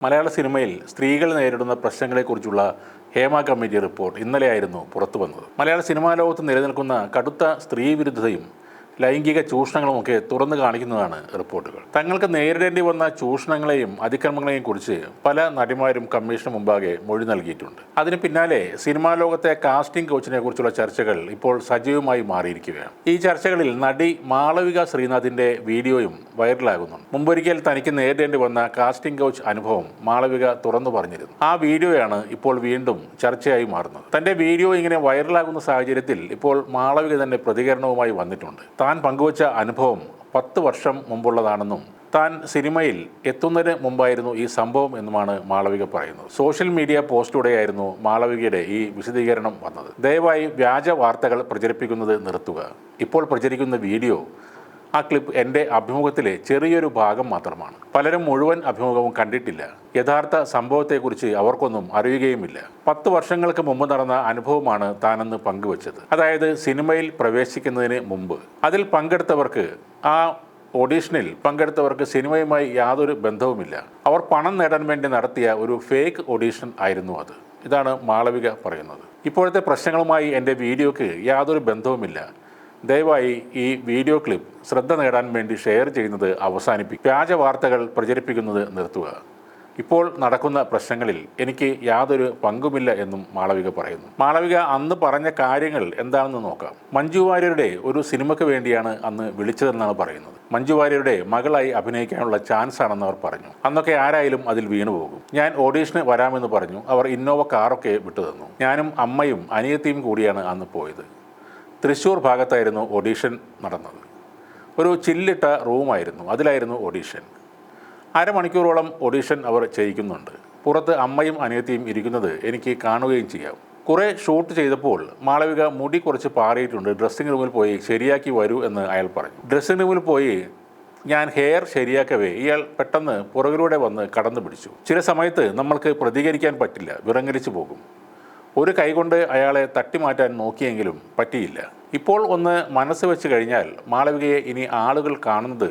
മലയാള സിനിമയിൽ സ്ത്രീകൾ നേരിടുന്ന പ്രശ്നങ്ങളെക്കുറിച്ചുള്ള ഹേമ കമ്മിറ്റി റിപ്പോർട്ട് ഇന്നലെയായിരുന്നു പുറത്തു വന്നത് മലയാള സിനിമാ ലോകത്ത് നിലനിൽക്കുന്ന കടുത്ത സ്ത്രീവിരുദ്ധതയും ലൈംഗിക ചൂഷണങ്ങളുമൊക്കെ തുറന്നു കാണിക്കുന്നതാണ് റിപ്പോർട്ടുകൾ. തങ്ങൾക്ക് നേരിടേണ്ടി വന്ന ചൂഷണങ്ങളെയും അതിക്രമങ്ങളെയും കുറിച്ച് പല നടിമാരും കമ്മീഷന് മുമ്പാകെ മൊഴി നൽകിയിട്ടുണ്ട്. അതിന് പിന്നാലെ സിനിമാ ലോകത്തെ കാസ്റ്റിംഗ് കോച്ചിനെ കുറിച്ചുള്ള ചർച്ചകൾ ഇപ്പോൾ സജീവമായി മാറിയിരിക്കുകയാണ്. ഈ ചർച്ചകളിൽ നടി മാളവിക ശ്രീനാഥിന്റെ വീഡിയോയും വൈറലാകുന്നുണ്ട്. മുമ്പൊരിക്കൽ തനിക്ക് നേരിടേണ്ടി വന്ന കാസ്റ്റിംഗ് കോച്ച് അനുഭവം മാളവിക തുറന്നു പറഞ്ഞിരുന്നു. ആ വീഡിയോയാണ് ഇപ്പോൾ വീണ്ടും ചർച്ചയായി മാറുന്നത്. തന്റെ വീഡിയോ ഇങ്ങനെ വൈറലാകുന്ന സാഹചര്യത്തിൽ ഇപ്പോൾ മാളവിക തന്നെ പ്രതികരണവുമായി വന്നിട്ടുണ്ട്. താൻ പങ്കുവച്ച അനുഭവം പത്ത് വർഷം മുമ്പുള്ളതാണെന്നും താൻ സിനിമയിൽ എത്തുന്നതിന് മുമ്പായിരുന്നു ഈ സംഭവം എന്നുമാണ് മാളവിക പറയുന്നത്. സോഷ്യൽ മീഡിയ പോസ്റ്റിലൂടെയായിരുന്നു മാളവികയുടെ ഈ വിശദീകരണം വന്നത്. ദയവായി വ്യാജ വാർത്തകൾ പ്രചരിപ്പിക്കുന്നത് നിർത്തുക. ഇപ്പോൾ പ്രചരിക്കുന്ന വീഡിയോ ആ ക്ലിപ്പ് എന്റെ അഭിമുഖത്തിലെ ചെറിയൊരു ഭാഗം മാത്രമാണ്. പലരും മുഴുവൻ അഭിമുഖവും കണ്ടിട്ടില്ല. യഥാർത്ഥ സംഭവത്തെക്കുറിച്ച് അവർക്കൊന്നും അറിയുകയുമില്ല. പത്ത് വർഷങ്ങൾക്ക് മുമ്പ് നടന്ന അനുഭവമാണ് താനെന്ന് പങ്കുവച്ചത്. അതായത് സിനിമയിൽ പ്രവേശിക്കുന്നതിന് മുമ്പ്. അതിൽ പങ്കെടുത്തവർക്ക് ആ ഓഡീഷനിൽ പങ്കെടുത്തവർക്ക് സിനിമയുമായി യാതൊരു ബന്ധവുമില്ല. അവർ പണം നേടാൻ വേണ്ടി നടത്തിയ ഒരു ഫേക്ക് ഓഡീഷൻ ആയിരുന്നു അത്. ഇതാണ് മാളവിക പറയുന്നത്. ഇപ്പോഴത്തെ പ്രശ്നങ്ങളുമായി എന്റെ വീഡിയോക്ക് യാതൊരു ബന്ധവുമില്ല. ദയവായി ഈ വീഡിയോ ക്ലിപ്പ് ശ്രദ്ധ നേടാൻ വേണ്ടി ഷെയർ ചെയ്യുന്നത് അവസാനിപ്പിക്കും വ്യാജ വാർത്തകൾ പ്രചരിപ്പിക്കുന്നത് നിർത്തുക. ഇപ്പോൾ നടക്കുന്ന പ്രശ്നങ്ങളിൽ എനിക്ക് യാതൊരു പങ്കുമില്ല എന്നും മാളവിക പറയുന്നു. മാളവിക അന്ന് പറഞ്ഞ കാര്യങ്ങൾ എന്താണെന്ന് നോക്കാം. മഞ്ജു വാര്യരുടെ ഒരു സിനിമയ്ക്ക് വേണ്ടിയാണ് അന്ന് വിളിച്ചതെന്നാണ് പറയുന്നത്. മഞ്ജു വാര്യരുടെ മകളായി അഭിനയിക്കാനുള്ള ചാൻസ് ആണെന്ന് അവർ പറഞ്ഞു. അന്നൊക്കെ ആരായാലും അതിൽ വീണുപോകും ഞാൻ ഓഡീഷന് വരാമെന്ന് പറഞ്ഞു അവർ ഇന്നോവ കാറൊക്കെ വിട്ടുതന്നു. ഞാനും അമ്മയും അനിയത്തിയും കൂടിയാണ് അന്ന് പോയത്. തൃശ്ശൂർ ഭാഗത്തായിരുന്നു ഓഡീഷൻ നടന്നത്. ഒരു ചില്ലിട്ട റൂമായിരുന്നു അതിലായിരുന്നു ഓഡീഷൻ. അരമണിക്കൂറോളം ഓഡീഷൻ അവർ ചെയ്യിക്കുന്നുണ്ട്. പുറത്ത് അമ്മയും അനിയത്തിയും ഇരിക്കുന്നത് എനിക്ക് കാണുകയും ചെയ്യാം. കുറേ ഷൂട്ട് ചെയ്തപ്പോൾ മാളവിക മുടി കുറച്ച് പാറിയിട്ടുണ്ട് ഡ്രസ്സിംഗ് റൂമിൽ പോയി ശരിയാക്കി വരൂ എന്ന് അയാൾ പറഞ്ഞു. ഡ്രസ്സിംഗ് റൂമിൽ പോയി ഞാൻ ഹെയർ ശരിയാക്കവേ ഇയാൾ പെട്ടെന്ന് പുറകിലൂടെ വന്ന് കടന്നു പിടിച്ചു ചില സമയത്ത് നമ്മൾക്ക് പ്രതികരിക്കാൻ പറ്റില്ല വിറങ്ങലിച്ചു പോകും. ഒരു കൈകൊണ്ട് അയാളെ തട്ടിമാറ്റാൻ നോക്കിയെങ്കിലും പറ്റിയില്ല. ഇപ്പോൾ ഒന്ന് മനസ്സ് വെച്ച് കഴിഞ്ഞാൽ മാളവികയെ ഇനി ആളുകൾ കാണുന്നത്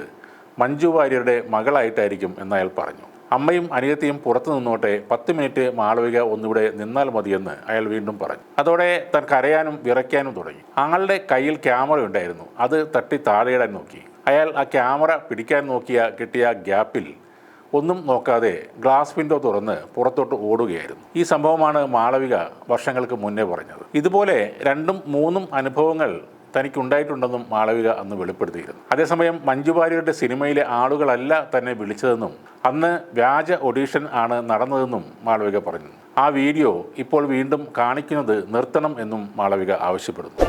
മഞ്ജു വാര്യരുടെ മകളായിട്ടായിരിക്കും എന്നയാൾ പറഞ്ഞു. അമ്മയും അനിയത്തിയും പുറത്തു നിന്നോട്ടെ പത്ത് മിനിറ്റ് മാളവിക ഒന്നിവിടെ നിന്നാൽ മതിയെന്ന് അയാൾ വീണ്ടും പറഞ്ഞു. അതോടെ താൻ കരയാനും വിറയ്ക്കാനും തുടങ്ങി. ആളുടെ കയ്യിൽ ക്യാമറ ഉണ്ടായിരുന്നു. അത് തട്ടി താഴെയിടാൻ നോക്കി. അയാൾ ആ ക്യാമറ പിടിക്കാൻ നോക്കിയ കിട്ടിയ ഗ്യാപ്പിൽ ഒന്നും നോക്കാതെ ഗ്ലാസ് വിൻഡോ തുറന്ന് പുറത്തോട്ട് ഓടുകയായിരുന്നു. ഈ സംഭവമാണ് മാളവിക വർഷങ്ങൾക്ക് മുന്നേ പറഞ്ഞത്. ഇതുപോലെ രണ്ടും മൂന്നും അനുഭവങ്ങൾ തനിക്കുണ്ടായിട്ടുണ്ടെന്നും മാളവിക അന്ന് വെളിപ്പെടുത്തിയിരുന്നു. അതേസമയം മഞ്ജു വാര്യരുടെ സിനിമയിലെ ആളുകളല്ല തന്നെ വിളിച്ചതെന്നും അന്ന് വ്യാജ ഒഡീഷൻ ആണ് നടന്നതെന്നും മാളവിക പറഞ്ഞു. ആ വീഡിയോ ഇപ്പോൾ വീണ്ടും കാണിക്കുന്നത് നിർത്തണം എന്നും മാളവിക ആവശ്യപ്പെടുന്നു.